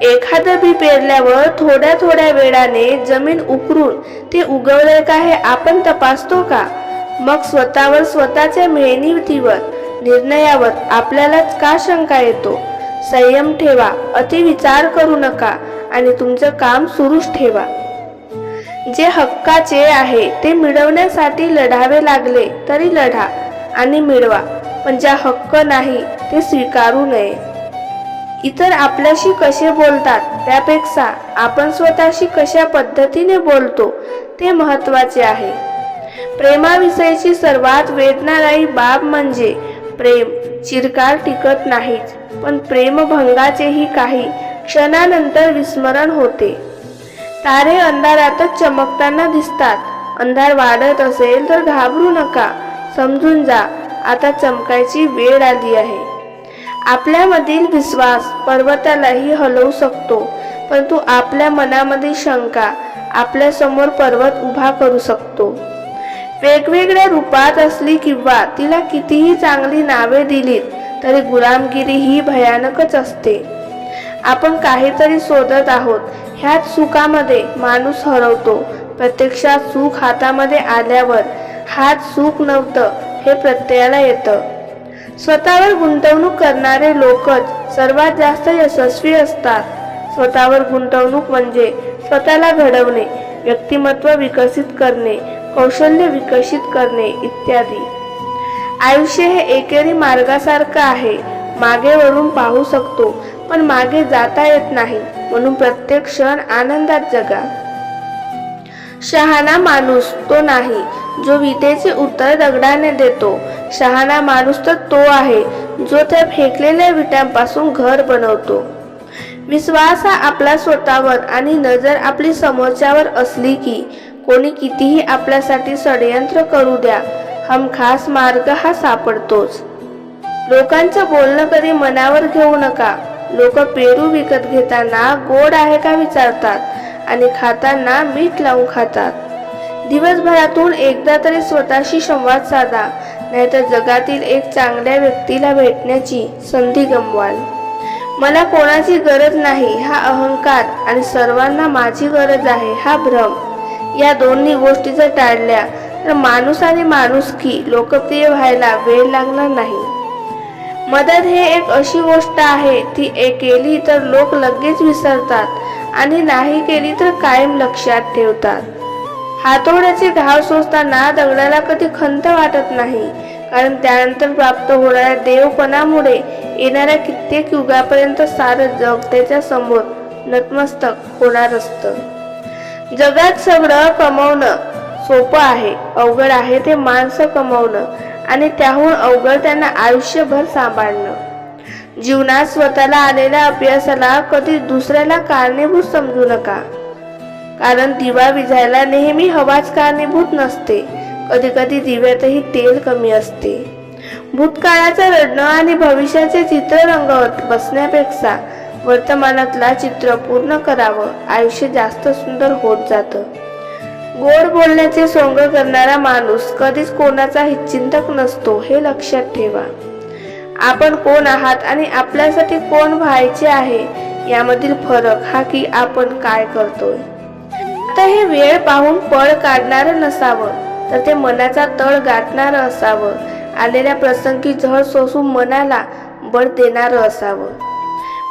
एखादं बी पेरल्यावर थोड्या थोड्या वेळाने जमीन उकरून ते उगवलंय का हे आपण तपासतो का? मग स्वतःवर स्वतःच्या मेहनतीवर निर्णयावर आपल्यालाच का शंका येतो? संयम ठेवा अति विचार करू नका आणि तुमचं काम सुरूच ठेवा. जे हक्काचे आहे ते मिळवण्यासाठी लढावे लागले तरी लढा आणि मिळवा पण ज्या हक्क नाही ते स्वीकारू नये. इतर आपल्याशी कसे बोलतात त्यापेक्षा आपण स्वतःशी कशा पद्धतीने बोलतो ते महत्त्वाचे आहे. प्रेमाविषयीची सर्वात वेदनादायी बाब म्हणजे प्रेम. चिरकाल टिकत नाहीच पण प्रेमभंगाचेही काही क्षणानंतर विस्मरण होते. तारे अंधारातच चमकताना दिसतात. अंधार वाढत असेल तर घाबरू नका. समजून जा आता चमकायची वेळ आली आहे. आपल्यामधील विश्वास पर्वतालाही हलवू शकतो परंतु आपल्या मनामधील शंका आपल्यासमोर पर्वत उभा करू शकतो. वेगवेगळ्या रूपात असली किंवा तिला कितीही चांगली नावे दिलीत तरी गुलामगिरी ही भयानकच असते. आपण काहीतरी शोधत आहोत ह्याच सुखामध्ये माणूस हरवतो. प्रत्यक्षात सुख हातामध्ये आल्यावर हात सुख नव्हतं हे प्रत्ययाला येतं. स्वतःवर गुंतवणूक करणारे लोकच सर्वात जास्त यशस्वी असतात. स्वतःवर गुंतवणूक म्हणजे स्वतःला घडवणे व्यक्तिमत्व विकसित करणे कौशल्य विकसित करणे इत्यादी. आयुष्य हे एकेरी मार्गासारखं आहे. मागे वळून पाहू शकतो पण मागे जाता येत नाही म्हणून प्रत्येक क्षण आनंदात जगा. शहाणा माणूस तो नाही जो विटेचे उत्तर दगडाने देतो शहाणा माणूस तर तो आहे जो त्या फेकलेल्या विटांपासून घर बनवतो. विश्वास हा आपला स्वतःवर आणि नजर आपली समोरच्यावर असली की कोणी कितीही आपल्यासाठी षडयंत्र करू द्या हम खास मार्ग हा सापडतोच. लोकांचं बोलणं कधी मनावर घेऊ नका. लोक पेरू विकत घेताना गोड आहे का विचारतात आणि खाताना मीठ लावून खातात. दिवसभरातून एकदा तरी स्वतःशी संवाद साधा नाहीतर जगातील एक चांगल्या व्यक्तीला भेटण्याची संधी गमवाल. मला कोणाची गरज नाही हा अहंकार आणि सर्वांना माझी गरज आहे हा भ्रम. या दोन्ही गोष्टी जर टाळल्या तर माणूस आणि माणुसकी लोकप्रिय व्हायला वेळ लागणार नाही. मदत हे एक अशी गोष्ट आहे ती एक केली तर लोक लगेच विसरतात आणि नाही केली तर कायम लक्षात ठेवतात. हातोड्याची धाव सोसताना दगडाला कधी खंत वाटत नाही. कारण त्यानंतर प्राप्त होणाऱ्या देवपणामुळे येणाऱ्या कित्येक युगापर्यंत सारं जग त्याच्यासमोर नतमस्तक होणार असतं. जगात सगळं कमवणं सोपं आहे अवघड आहे ते माणसं कमवणं आणि त्याहून अवघड त्यांना आयुष्यभर सांभाळणं. जीवनात स्वतःला आलेल्या अभ्यासाला कधी दुसऱ्याला कारणीभूत समजू नका. कारण दिवा विझायला नेहमी हवाच कारणीभूत नसते. कधी कधी दिव्यातही तेल कमी असते. भूतकाळाचं रडणं आणि भविष्याचे चित्र रंगवत बसण्यापेक्षा वर्तमानातला चित्र पूर्ण करावं आयुष्य जास्त सुंदर होत जातं. गोड बोलण्याचे सोंग करणारा माणूस कधीच कोणाचा हिचिंतक नसतो हे लक्षात ठेवा. आपण कोण आहात आणि आपल्यासाठी कोण व्हायचे आहे यामधील फरक हा की आपण काय करतोय. आता हे वेळ पाहून पळ काढणारं नसावं तर ते मनाचा तळ गाठणारं असावं. आलेल्या प्रसंगी झळ सोसून मनाला बळ देणारं असावं.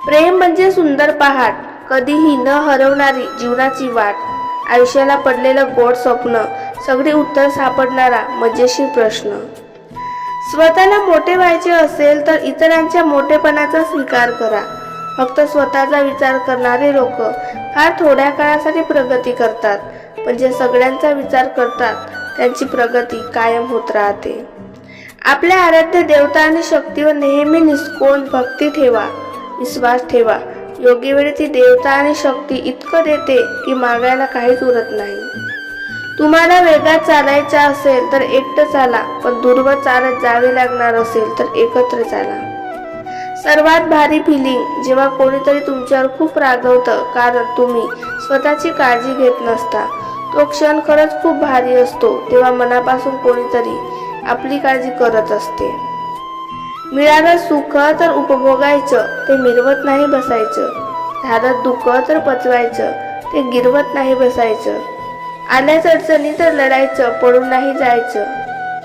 प्रेम म्हणजे सुंदर पहाट कधीही न हरवणारी जीवनाची वाट. आयुष्याला पडलेलं गोड स्वप्न सगळी उत्तर सापडणारा मजेशीर प्रश्न. स्वतःला मोठे व्हायचे असेल तर इतरांच्या मोठेपणाचा स्वीकार करा. फक्त स्वतःचा विचार करणारे लोक फार थोड्या काळासाठी प्रगती करतात. पण जे सगळ्यांचा विचार करतात त्यांची प्रगती कायम होत राहते. आपल्या आराध्य देवता आणि शक्तीवर नेहमी निस्कोन भक्ती ठेवा विश्वास ठेवा. योग्य वेळी ती देवता आणि शक्ती इतकं देते की मागायला काहीच उरत नाही. तुम्हाला वेगात चालायचा असेल तर एकटं चाला पण दुर्व चालत जावे लागणार असेल तर एकत्र चाला. सर्वात भारी फिलिंग जेव्हा कोणीतरी तुमच्यावर खूप रागवतं कारण तुम्ही स्वतःची काळजी घेत नसता. तो क्षण खरंच खूप भारी असतो तेव्हा मनापासून कोणीतरी आपली काळजी करत असते. मिळालं सुख तर उपभोगायचं ते मिरवत नाही बसायचं. झालं दुःख तर पचवायचं ते गिरवत नाही बसायचं. आल्याच अडचणी तर लढायचं पडून नाही जायचं.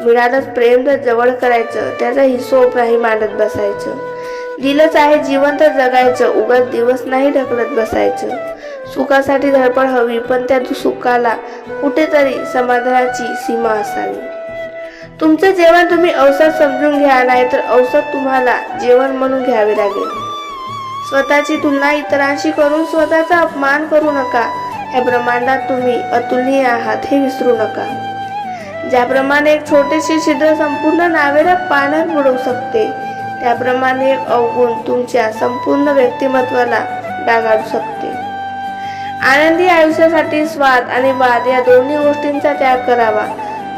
मिळालंच प्रेम तर जवळ करायचं त्याचा हिशोब नाही मांडत बसायचं. दिलंच आहे जीवन तर जगायचं. उगाच दिवस नाही ढकलत बसायचं. सुखासाठी धडपड हवी पण त्या सुखाला कुठेतरी समाधानाची सीमा असावी. तुमचं जेवण तुम्ही औषध समजून घ्या नाही तर औषध तुम्हाला जेवण म्हणून घ्यावे लागेल. स्वतःची तुलना इतरांशी करून स्वतःचा अपमान करू नका. या ब्रह्मांडात तुम्ही अतुलनीय आहात हे विसरू नका. ज्याप्रमाणे एक छोटेसे छिद्र संपूर्ण नावेला पाण्यात बुडवू शकते त्याप्रमाणे एक अवगुण तुमच्या संपूर्ण व्यक्तिमत्वाला डागाळू शकते. आनंदी आयुष्यासाठी स्वाद आणि वाद या दोन्ही गोष्टींचा त्याग करावा.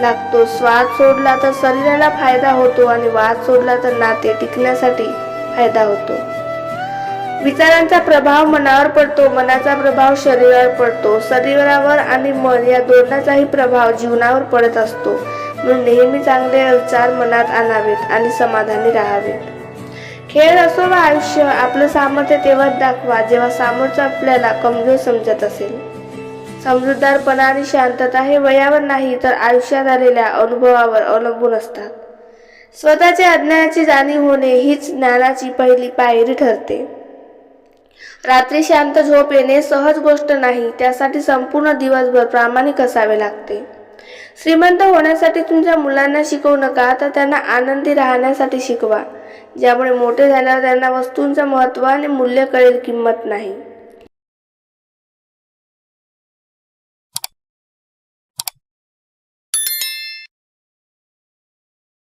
लागतो स्वाद सोडला तर शरीराला फायदा होतो आणि वाद सोडला तर नाते टिकण्यासाठी फायदा होतो. विचारांचा प्रभाव मनावर पडतो मनाचा प्रभाव शरीरावर पडतो. शरीरावर आणि मन या दोनाचाही प्रभाव जीवनावर पडत असतो. म्हणून नेहमी चांगले विचार मनात आणावेत आणि समाधानी राहावेत. खेळ असो वा आयुष्य आपलं सामर्थ्य तेव्हाच दाखवा जेव्हा सामर्थ्य आपल्याला कमजोर समजत असेल. समजूतदारपणा आणि शांतता हे वयावर नाही तर आयुष्यात आलेल्या अनुभवावर अवलंबून असतात. स्वतःच्या अज्ञानाची जाणीव होणे हीच ज्ञानाची पहिली पायरी ठरते. रात्री शांत झोप येणे सहज गोष्ट नाही त्यासाठी संपूर्ण दिवसभर प्रामाणिक असावे लागते. श्रीमंत होण्यासाठी तुमच्या मुलांना शिकवू नका तर त्यांना आनंदी राहण्यासाठी शिकवा. ज्यामुळे मोठे झाल्यावर त्यांना वस्तूंचं महत्त्व आणि मूल्य कळेल किंमत नाही.